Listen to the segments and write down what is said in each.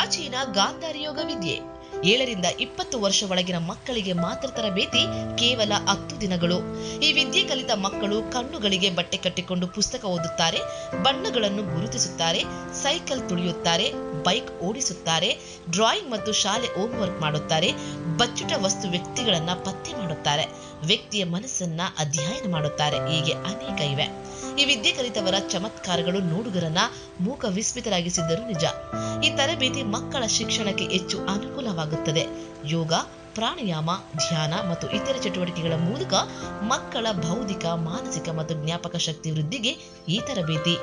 ಪ್ರಾಚೀನ ಗಾಂಧಾರಿ ಯೋಗ ವಿದ್ಯೆ ಏಳರಿಂದ ಇಪ್ಪತ್ತು ವರ್ಷ ಒಳಗಿನ ಮಕ್ಕಳಿಗೆ ಮಾತ್ರ ತರಬೇತಿ ಕೇವಲ ಹತ್ತು ದಿನಗಳು. ಈ ವಿದ್ಯೆ ಕಲಿತ ಮಕ್ಕಳು ಕಣ್ಣುಗಳಿಗೆ ಬಟ್ಟೆ ಕಟ್ಟಿಕೊಂಡು ಪುಸ್ತಕ ಓದುತ್ತಾರೆ, ಬಣ್ಣಗಳನ್ನು ಗುರುತಿಸುತ್ತಾರೆ, ಸೈಕಲ್ ತುಳಿಯುತ್ತಾರೆ, ಬೈಕ್ ಓಡಿಸುತ್ತಾರೆ, ಡ್ರಾಯಿಂಗ್ ಮತ್ತು ಶಾಲೆ ಹೋಮ್ವರ್ಕ್ ಮಾಡುತ್ತಾರೆ, ಬಚ್ಚುಟ ವಸ್ತು ವ್ಯಕ್ತಿಗಳನ್ನ ಪತ್ತೆ ಮಾಡುತ್ತಾರೆ, ವ್ಯಕ್ತಿಯ ಮನಸ್ಸನ್ನ ಅಧ್ಯಯನ ಮಾಡುತ್ತಾರೆ, ಹೀಗೆ ಅನೇಕ ಇವೆ. ಈ ವಿದ್ಯೆ ಕಲಿತವರ ಚಮತ್ಕಾರಗಳು ನೋಡುಗರನ್ನ ಮೂಕ ವಿಸ್ಮಿತರಾಗಿಸಿದ್ದರು ನಿಜ. ಈ ತರಬೇತಿ ಮಕ್ಕಳ ಶಿಕ್ಷಣಕ್ಕೆ ಹೆಚ್ಚು ಅನುಕೂಲವಾಗುತ್ತದೆ. ಯೋಗ, ಪ್ರಾಣಾಯಾಮ, ಧ್ಯಾನ ಮತ್ತು ಇತರ ಚಟುವಟಿಕೆಗಳ ಮೂಲಕ ಮಕ್ಕಳ ಬೌದ್ಧಿಕ, ಮಾನಸಿಕ ಮತ್ತು ಜ್ಞಾಪಕ ಶಕ್ತಿ ವೃದ್ಧಿಗೆ ಈ ತರಬೇತಿ.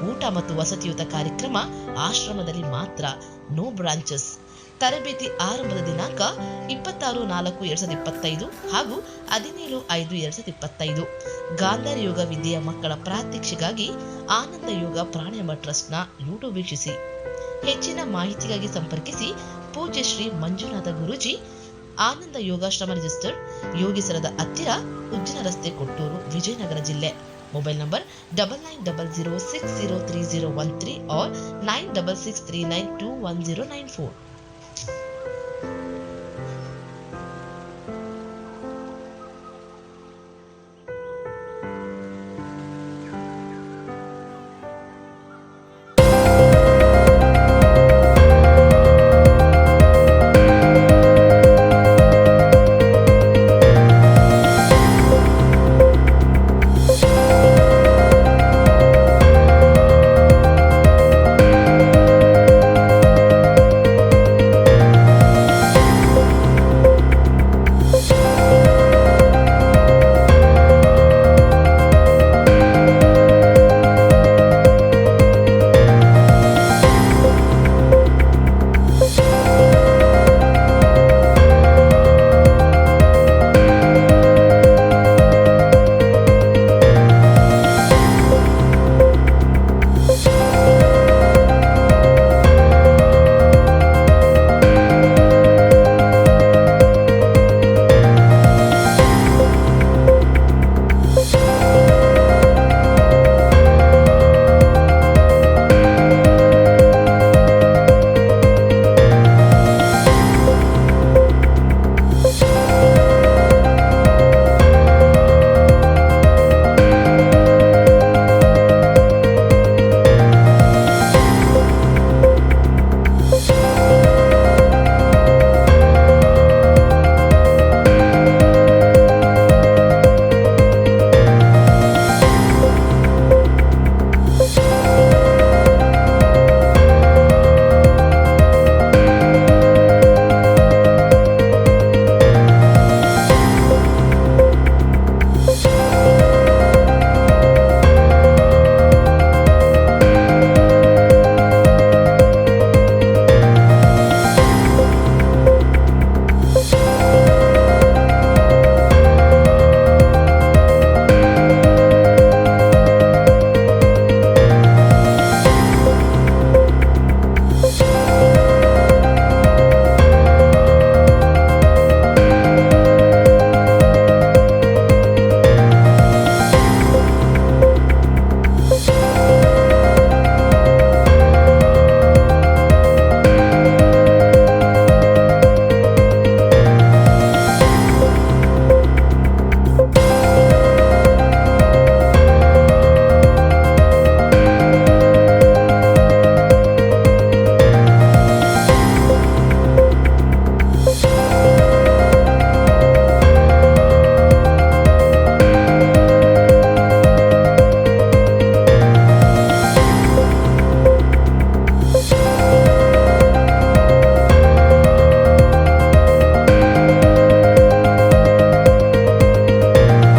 ಊಟ ಮತ್ತು ವಸತಿಯುತ ಕಾರ್ಯಕ್ರಮ ಆಶ್ರಮದಲ್ಲಿ ಮಾತ್ರ. ನೋ ಬ್ರಾಂಚಸ್ ತರಬೇತಿ ಆರಂಭದ ದಿನಾಂಕ ಇಪ್ಪತ್ತಾರು ನಾಲ್ಕು ಎರಡ್ ಸಾವಿರದ ಇಪ್ಪತ್ತೈದು ಹಾಗೂ ಹದಿನೇಳು ಐದು ಎರಡ್ ಸಾವಿರದ ಇಪ್ಪತ್ತೈದು. ಗಾಂಧಾರ ಯೋಗ ವಿದ್ಯೆಯ ಮಕ್ಕಳ ಪ್ರಾತ್ಯಕ್ಷಿಗಾಗಿ ಆನಂದ ಯೋಗ ಪ್ರಾಣಾಯಾಮ ಟ್ರಸ್ಟ್ನ ಯೂಟ್ಯೂಬ್ ವೀಕ್ಷಿಸಿ. ಹೆಚ್ಚಿನ ಮಾಹಿತಿಗಾಗಿ ಸಂಪರ್ಕಿಸಿ ಪೂಜ್ಯ ಶ್ರೀ ಮಂಜುನಾಥ ಗುರುಜಿ, ಆನಂದ ಯೋಗಾಶ್ರಮ ರಿಜಿಸ್ಟರ್, ಯೋಗಿಸರದ ಹತ್ತಿರ ಉಜ್ಜಿನ ರಸ್ತೆ ಕೊಟ್ಟೂರು, ವಿಜಯನಗರ ಜಿಲ್ಲೆ. Mobile number double nine double zero six zero three zero one three R nine double six three nine two one zero nine four.